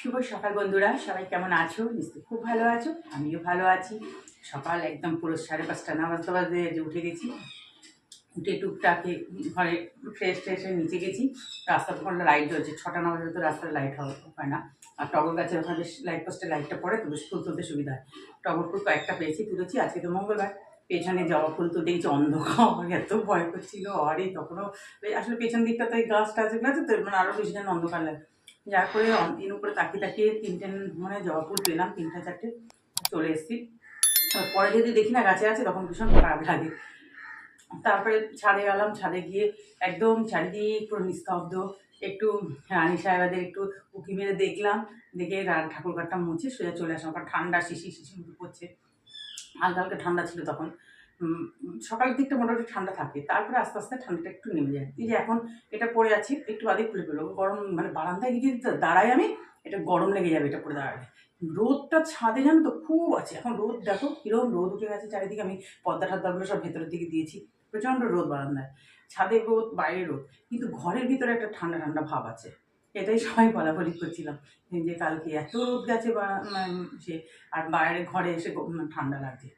শুভ সকাল বন্ধুরা, সবাই কেমন আছো? নিশ্চয়ই খুব ভালো আছো, আমিও ভালো আছি। সকাল একদম পুরো সাড়ে পাঁচটা নামাজ যে উঠে গেছি। উঠে টুকটাকে ঘরে ফ্রেশ ট্রেশ হয়ে নিচে গেছি। রাস্তা তখন লাইট জ্বলছে, ছটা নামাজে তো রাস্তায় লাইট হয় না। আর টগর গাছের ওখানে বেশ লাইট পোস্টে লাইটটা পড়ে, তো বেশ ফুল তুলতে সুবিধা হয়। টগর ফুল কয়েকটা পেয়েছি, তুলেছি, আজকে তো মঙ্গলবার। পেছনে জবা ফুল তুলতে গেছি অন্ধকার এত ভয় করছিল আরে তখনও, আসলে পেছন দিকটা তো এই গাছ টাছ এগুলো আছে তো মানে আরও বেশি যেন অন্ধকার লাগে। যা করে এর উপরে তাকিয়ে তাকিয়ে তিনটে মানে জবা ফুল পেলাম, তিনটা চারটে চলে এসেছি। পরে যদি দেখি না গাছে আছে, তখন ভীষণ খারাপ লাগে। তারপরে ছাদে গেলাম, ছাদে গিয়ে একদম চারিদিক পুরো নিস্তব্ধ। একটু রানী সাহেবাদের একটু উকি মেরে দেখলাম, দেখে ঠাকুর ঘরটা মুছে সোজা চলে আসলাম। ঠান্ডা শিশি শিশি পড়ছে হালকা হালকা ঠান্ডা ছিল তখন। সকালের দিকটা মোটামুটি ঠান্ডা থাকে, তারপরে আস্তে আস্তে ঠান্ডাটা একটু নেমে যায়। এই যে এখন এটা পরে আছি, একটু বাদে খুলে পেল গরম মানে বারান্দায় গিয়ে দাঁড়াই আমি, এটা গরম লেগে যাবে এটা পরে দাঁড়ালে। রোদটা ছাদে জানো তো খুব আছে, এখন রোদ দেখো কীরকম রোদ উঠে গেছে, চারিদিকে আমি পদ্মা টদ্দাগুলো সব ভেতরের দিকে দিয়েছি, প্রচণ্ড রোদ বারান্দায়। ছাদে রোদ, বাইরে রোদ, কিন্তু ঘরের ভিতরে একটা ঠান্ডা ঠান্ডা ভাব আছে। এটাই সবাই বলাবলি করছিলাম যে কালকে এত রোদ গেছে বা মানে সে, আর বাইরে ঘরে এসে ঠান্ডা লাগছে।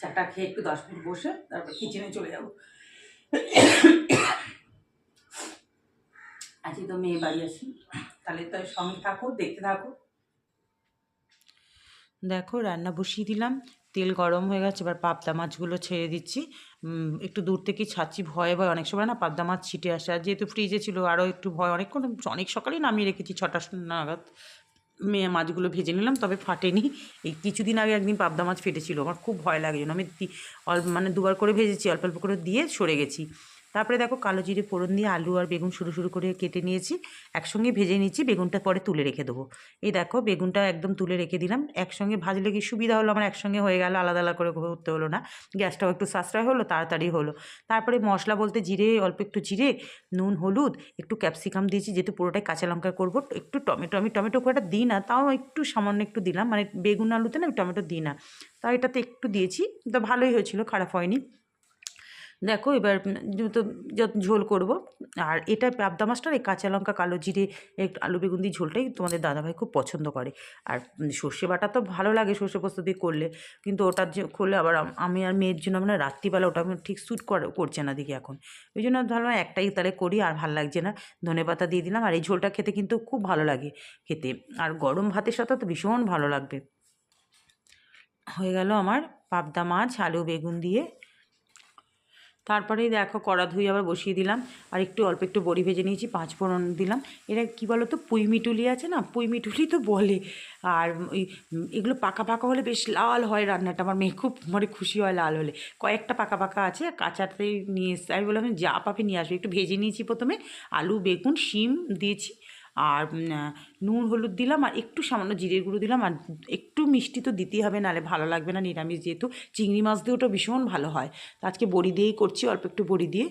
চাটা খেয়ে একটু দশ মিনিট বসে তারপর কিচেনে চলে যাব। আজকে তো মেয়ে বাড়ি আছি তাহলে তো সঙ্গে থাকো, দেখতে থাকো। দেখো, রান্না বসিয়ে দিলাম। তেল গরম হয়ে গেছে, এবার পাবদা মাছগুলো ছেড়ে দিচ্ছি। একটু দূর থেকে ছাড়ছি, ভয়ে ভয়, অনেক সময় না পাবদা মাছ ছিটে আসে। আর যেহেতু ফ্রিজে ছিল আরও একটু ভয়, অনেকক্ষণ অনেক সকালেই নামিয়ে রেখেছি, ছটা নাগাদ। মাছগুলো ভেজে নিলাম, তবে ফাটেনি। এই কিছুদিন আগে একদিন পাবদা মাছ ফেটেছিল, আমার খুব ভয় লাগে জন্য আমি অল্প মানে দুবার করে ভেজেছি, অল্প অল্প করে দিয়ে সরে গেছি। তারপরে দেখো কালো জিরে ফোড়ন দিয়ে আলু আর বেগুন শুরু শুরু করে কেটে নিয়েছি। একসঙ্গে ভেজে নিয়েছি, বেগুনটা পরে তুলে রেখে দেবো। এই দেখো বেগুনটা একদম তুলে রেখে দিলাম। একসঙ্গে ভাজলে কি সুবিধা হলো? আমার একসঙ্গে হয়ে গেল, আলাদা আলাদা করে করতে হলো না। গ্যাসটাও একটু সাশ্রয় হলো, তাড়াতাড়ি হলো। তারপরে মশলা বলতে জিরে, অল্প একটু জিরে, নুন, হলুদ, একটু ক্যাপসিকাম দিয়েছি, যেহেতু পুরোটাই কাঁচা লঙ্কা করব। একটু টমেটো, আমি টমেটো খুব একটা দিই না, তাও একটু সামান্য একটু দিলাম। মানে বেগুন আলুতে না, আমি টমেটো দিই না। তাও এটাতে একটু দিয়েছি, তো ভালোই হয়েছিল, খারাপ হয়নি। দেখো এবার যত ঝোল করব। আর এটা পাবদা মাছটার এই কাঁচা লঙ্কা, কালো জিরে, একটু আলু বেগুন দিয়ে ঝোলটাই তোমাদের দাদাভাই খুব পছন্দ করে। আর সর্ষে বাটা তো ভালো লাগে সর্ষে পোস্ত দিয়ে করলে। কিন্তু ওটা যে করলে আবার আমি আর মেয়ের জন্য মানে রাত্রিবেলা ওটা ঠিক স্যুট করে, করছে না দেখি এখন। ওই জন্য ভাবলাম একটাই তাহলে করি আর ভালো লাগছে না। ধনে পাতা দিয়ে দিলাম আর এই ঝোলটা খেতে কিন্তু খুব ভালো লাগে খেতে। আর গরম ভাতের সাথে তো ভীষণ ভালো লাগবে। হয়ে গেল আমার পাবদা মাছ, আলু বেগুন দিয়ে। তারপরেই দেখো কড়া ধুয়ে আবার বসিয়ে দিলাম। আর একটু অল্প একটু বড়ি ভেজে নিয়েছি, পাঁচ ফোড়ন দিলাম। এটা কী বলো তো পুঁই মিটুলি আছে না? পুঁই মিটুলি তো বলে। আর ওই এগুলো পাকা পাকা হলে বেশ লাল হয় রান্নাটা। আমার মেয়ে খুব মানে খুশি হয় লাল হলে। কয়েকটা পাকা পাকা আছে কাঁচাতেই নিয়ে এসে আমি বললাম যা পাবে নিয়ে আসবে। একটু ভেজে নিয়েছি প্রথমে। আলু, বেগুন, শিম দিয়েছি। আর নুন, হলুদ দিলাম আর একটু সামান্য জিরের গুঁড়ো দিলাম আর একটু মিষ্টি তো দিতেই হবে নাহলে ভালো লাগবে না নিরামিষ যেহেতু। চিংড়ি মাছ দিয়ে ওটা ভীষণ ভালো হয়। তো আজকে বড়ি দিয়েই করছি, অল্প একটু বড়ি দিয়ে।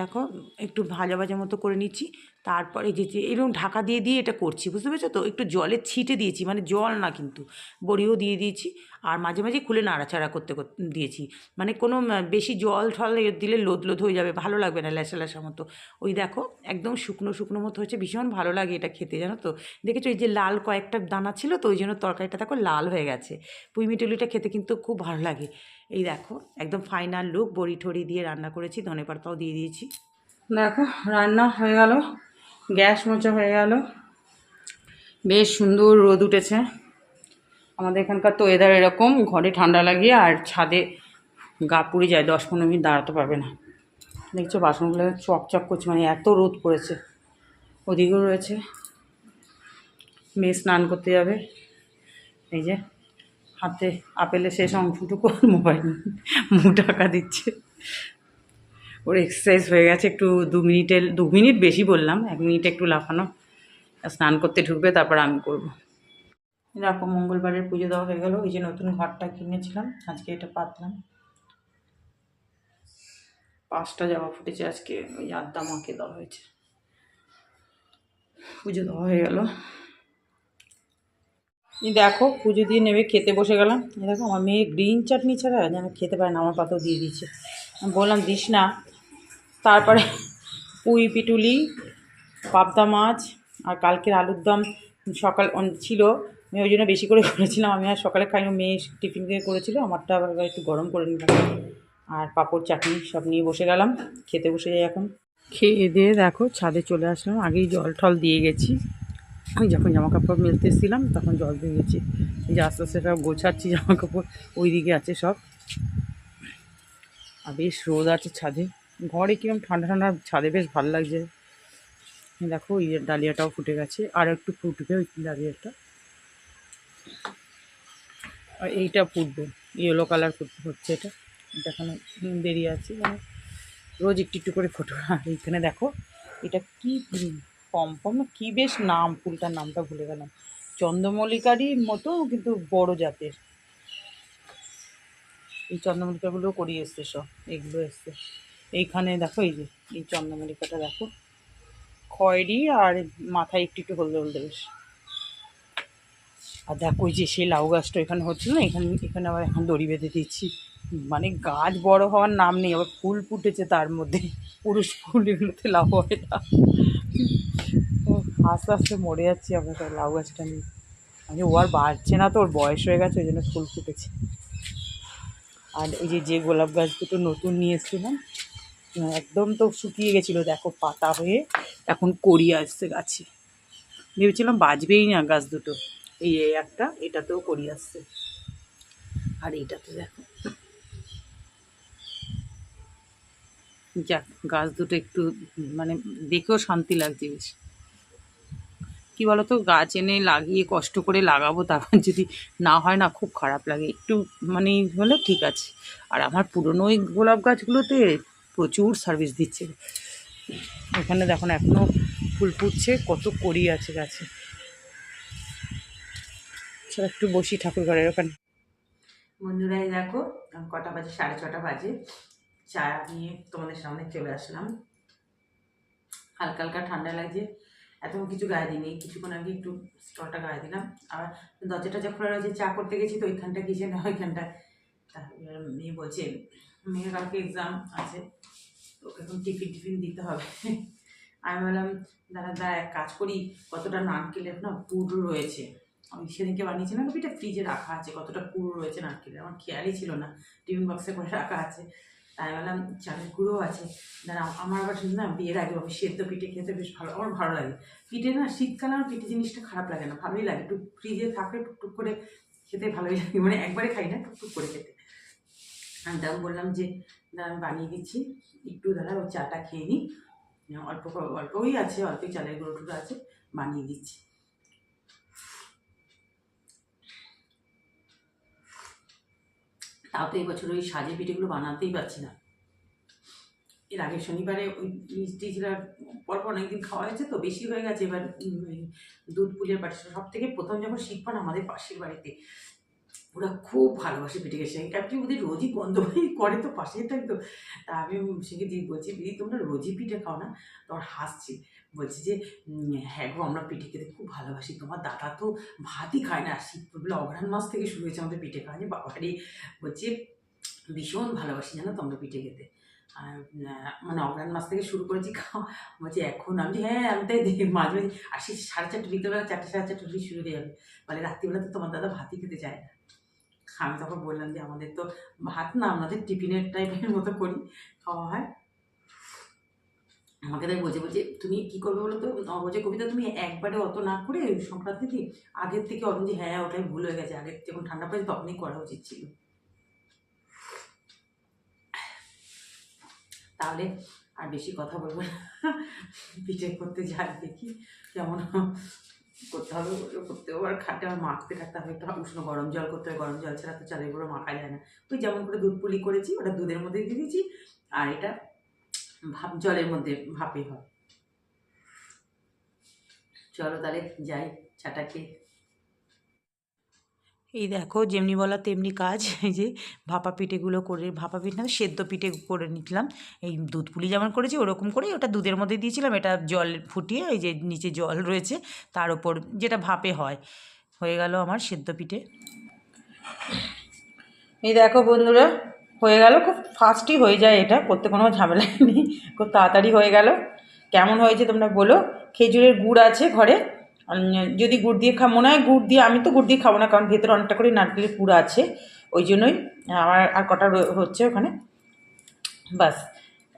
দেখো, একটু ভাজা ভাজা মতো করে নিচ্ছি। তারপরে যে এরকম ঢাকা দিয়ে দিয়ে এটা করছি, বুঝতে পেরেছ তো? একটু জলের ছিটে দিয়েছি মানে জল না কিন্তু। বড়িও দিয়ে দিয়েছি, আর মাঝে মাঝে খুলে নাড়াচাড়া করতে দিয়েছি। মানে কোনো বেশি জল ঠল দিলে লোদ লোদ হয়ে যাবে, ভালো লাগবে না ল্যাসা ল্যাসা মতো। ওই দেখো, একদম শুকনো শুকনো মতো হচ্ছে ভীষণ ভালো লাগে এটা খেতে, জানো তো? দেখেছ, এই যে লাল কয়েকটা দানা ছিল তো, ওই জন্য তরকারিটা দেখো লাল হয়ে গেছে। পুঁই মিটুলিটা খেতে কিন্তু খুব ভালো লাগে। এই দেখো, একদম ফাইনাল লুক বড়ি ঠড়ি দিয়ে রান্না করেছি ধনে পাতাও দিয়ে দিয়েছি। দেখো, রান্না হয়ে গেল। গ্যাস মোচা হয়ে গেল। বেশ সুন্দর রোদ উঠেছে। আমাদের এখানকার তো ওয়েদার এরকম, ঘরে ঠান্ডা লাগিয়ে আর ছাদে গা পুড়ে যায়, দশ পনেরো মিনিট দাঁড়াতে পারবে না। দেখছ বাসনগুলো চকচক করছে মানে এত রোদ পড়েছে। ওদিকেও রয়েছে। মেয়ে স্নান করতে যাবে। এই যে, হাতে আপেলের শেষ অংশটুকু মোবাইল, মুখ ঢাকা দিচ্ছে। ওর এক্সারসাইজ হয়ে গেছে, একটু দু মিনিটের, দু মিনিট বেশি বললাম, এক মিনিট একটু লাফানো স্নান করতে ঢুকবে, তারপর আমি করব। দেখো, মঙ্গলবারের পুজো দেওয়া হয়ে গেল, ওই যে নতুন ঘরটা কিনেছিলাম, আজকে এটা পাতলাম। পাঁচটা জামা ফুটেছে আজকে, ওই আদ্দা মাকে দেওয়া হয়েছে। পুজো দেওয়া হয়ে গেল। দেখো, পুজো দিয়ে নেবে, খেতে বসে গেলাম। দেখো, আমার মেয়ে গ্রিন চাটনি ছাড়া যেন খেতে পারে না, আমার পাতাও দিয়ে আমি বললাম, দিস না তারপরে পুঁই পিটুলি, পাবদা মাছ আর কালকের আলুর দম সকাল ছিল। আমি ওই জন্য বেশি করে করেছিলাম। আমি আর সকালে খাইনি, মেয়ে টিফিন দিয়ে করেছিল। আমারটা আবার একটু গরম করে নিলাম। আর পাঁপড়, চাটনি সব নিয়ে বসে গেলাম। খেতে বসে যাই এখন। খেয়ে দিয়ে দেখো, ছাদে চলে আসলাম। আগেই জল টল দিয়ে গেছি। আমি যখন জামা কাপড় মেলতে এসেছিলাম, তখন জল দিয়ে গেছি। যে আস্তে আস্তে সব গোছাচ্ছি জামা কাপড় ওই দিকে আছে সব। আর বেশ রোদ আছে ছাদে। ঘরে কিরম ঠান্ডা ঠান্ডা ছাদে বেশ ভালো লাগছে। দেখো, এই ডালিয়াটাও ফুটে গেছে। আর একটু ফুটবে ওই ডালিয়াটা। আর এইটা ফুটবে ইয়েলো কালার ফুটতে হচ্ছে এটা। দেখানো দেরি আছে মানে রোজ একটু একটু করে ফোটো আর এইখানে দেখো, এটা কি পম্পম কী বেশ নাম, ফুলটার নামটা ভুলে গেলাম। চন্দ্রমল্লিকারই মতো, কিন্তু বড় জাতের। এই চন্দ্রমল্লিকাগুলো করিয়ে এসছে সব, এগুলো এসছে। এইখানে দেখো, এই যে, এই চন্দ্রমল্লিকাটা দেখো। খয়েরি আর মাথায় একটু একটু হলদে হলদে বেশ। আর দেখো, ওই যে সেই লাউ গাছটা এখানে হচ্ছিল না, এখানে এখানে আবার এখন দড়ি বেঁধে দিচ্ছি মানে গাছ বড় হওয়ার নাম নেই, আবার ফুল ফুটেছে তার মধ্যে। পুরুষ ফুল এগুলোতে লাউ হয় না। আস্তে আস্তে মরে যাচ্ছি আমরা তাই লাউ গাছটা নিয়ে। আমি ও আর বাড়ছে না তো, ওর বয়স হয়ে গেছে, ওই জন্য ফুল ফুটেছে। আর এই যে যে গোলাপ গাছ দুটো নতুন নিয়ে এসেছিলাম একদম তো শুকিয়ে গেছিল, দেখো পাতা হয়ে এখন কড়ি আসছে গাছে। ভেবেছিলাম বাজবেই না গাছ দুটো। এই একটা, এটাতেও কড়ি আসছে। আর এইটাতে দেখো। যাক, গাছ দুটো একটু মানে দেখেও শান্তি লাগছে বেশ। কি বলতো, গাছ এনে লাগিয়ে কষ্ট করে লাগাবো তারপর যদি না হয় না, খুব খারাপ লাগে। একটু মানে হলে ঠিক আছে। আর আমার পুরনো ওই গোলাপ গাছগুলোতে প্রচুর সার্ভিস দিচ্ছে। এখানে দেখো না এখনও ফুল ফুটছে, কত কড়ি আছে গাছে। চল একটু বসি ঠাকুর ঘরের ওখানে। বন্ধুরা, এই দেখো, কটা বাজে? সাড়ে ছটা বাজে। চা নিয়ে তোমাদের সামনে চলে আসলাম। হালকা হালকা ঠান্ডা লাগছে। এত কিছু গায়ে দিইনি। কিছুক্ষণ আগে একটু স্টলটা গায়ে দিলাম। আর দরজাটা যা খোলা রয়েছে, চা করতে গেছি, তো ওইখানটা কিচেন ওইখানটা। মেয়ে বলছে মেয়ের কালকে এক্সাম আছে, তো এখন টিফিন টিফিন দিতে হবে। আমি বললাম, দাদা দাদা, এক কাজ করি, কতটা নারকেলের না পুর রয়েছে? আমি সেদিনকে বানিয়েছিলাম পিঠা ফ্রিজে রাখা আছে, কতটা পুরো রয়েছে নারকেলের, আমার খেয়ালই ছিল না টিফিন বক্সে করে রাখা আছে। তাই বললাম, চালের গুঁড়ো আছে দাঁড়া আমার আবার শুধু না বিয়ের আগে আমি সেদ্ধ পিঠে খেতে বেশ ভালো, আমার ভালো লাগে। পিঠে না শীতকালে আমার পিঠে জিনিসটা খারাপ লাগে না, ভালোই লাগে, একটু ফ্রিজে থাকলে টুকটুক করে খেতে ভালোই লাগে মানে একবারে খাই না, টুকটুক করে খেতে। আমি তাও বললাম যে আমি বানিয়ে দিচ্ছি। একটু দাঁড়া ও চাটা খেয়ে নিই অল্প অল্পই আছে, অল্পই চালের গুঁড়ো টুকরো আছে, বানিয়ে দিচ্ছি। তাও তো এবছর ওই সাজে পিঠেগুলো বানাতেই পারছি না। এর আগের শনিবারে ওই মিষ্টি ছিল, পরপর অনেকদিন খাওয়া হয়েছে তো, বেশি হয়ে গেছে এবার ওই দুধ পুলের পাটি সব থেকে প্রথম যখন শিখবান আমাদের পাশের বাড়িতে ওরা খুব ভালোবাসে পিঠে খেয়ে আপনি ওদের রোজই গন্ধ করে তো পাশেই থাকতো তা। আমি সেকে দিয়ে বলছি দিদি তোমরা রোজই পিঠে খাও না? তোমার হাসছি। বলছি যে হ্যাঁ গো, আমরা পিঠে খেতে খুব ভালোবাসি। তোমার দাদা তো ভাতই খায় না। শীত বলে অঘ্রাণ মাস থেকে শুরু হয়েছে আমাদের পিঠে খাওয়া বাবারই বলছি, ভীষণ ভালোবাসি জানো তো আমরা পিঠে খেতে। আর মানে অগ্রাণ মাস থেকে শুরু করেছি খাওয়া। বলছি, এখন আমি হ্যাঁ আমি তাই দেখি মাঝে মাঝে আসি, সাড়ে চারটে, বিকেলবেলা চারটে, সাড়ে চারটে শুরু হয়ে যাবে। বলে রাত্রিবেলা তো তোমার দাদা ভাতই খেতে চায় না। আমি তখন বললাম যে, আমাদের তো ভাত না, আমাদের টিফিনের টাইপের মতো করি, খাওয়া হয়। আমাকে তাই বলছে বলছে, তুমি কি করবে বলো তো? বলছে কবিতা, তুমি একবারে অত না করে সংক্রান্তি কি আগের থেকে যে হ্যাঁ ওটাই ভুল হয়ে গেছে, আগের যখন ঠান্ডা পড়েছে তখনই করা উচিত ছিল। তাহলে আর বেশি কথা বলব না। পিঠে করতে যাই দেখি কেমন করতে হবে, ওগুলো করতে হবে। আর খাটে আমার মাখতে থাকতে হবে, একটু উষ্ণ গরম জল করতে হবে। গরম জল ছাড়া তো চালের গুঁড়ো মাখা যায় না। তুই যেমন করে দুধ পুলি করেছি, ওটা দুধের মধ্যে দিয়ে দিয়েছি। আর এটা ভাপ জলের মধ্যে ভাপে হয়। চলো তাহলে যাই, চাটা খেয়ে। এই দেখো, যেমনি বলা তেমনি কাজ। এই যে ভাপা পিঠেগুলো করে, ভাপা পিঠে না, সেদ্ধ পিঠে করে নিলাম। এই দুধ পুলি যেমন করেছি, ওরকম করেই ওটা দুধের মধ্যে দিয়েছিলাম। এটা জল ফুটিয়ে এই যে নিচে জল রয়েছে, তার ওপর যেটা ভাপে হয়, হয়ে গেল আমার সেদ্ধ পিঠে। এই দেখো বন্ধুরা, হয়ে গেল, খুব ফাস্টই হয়ে যায় এটা, করতে কোনো ঝামেলা নেই। খুব তাড়াতাড়ি হয়ে গেল। কেমন হয়েছে তোমরা বলো? খেজুরের গুড় আছে ঘরে। যদি গুড় দিয়ে খা মনে হয় গুড় দিয়ে, আমি তো গুড় দিয়ে খাব না, কারণ ভেতরে অনেকটা করে নারকেলের পুরো আছে, ওই জন্যই আমার আর কটা হচ্ছে ওখানে। বাস,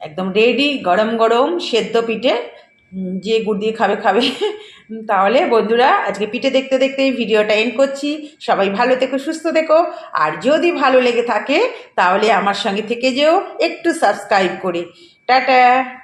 একদম রেডি গরম গরম, সেদ্ধ পিঠে যে গুড় দিয়ে খাবে খাবে। তাহলে বন্ধুরা, আজকে পিঠে দেখতে দেখতে এই ভিডিওটা এন্ড করছি। সবাই ভালো থেকো, সুস্থ থেকো। আর যদি ভালো লেগে থাকে, তাহলে আমার সঙ্গে থেকে যেও, একটু সাবস্ক্রাইব করে। টাটা!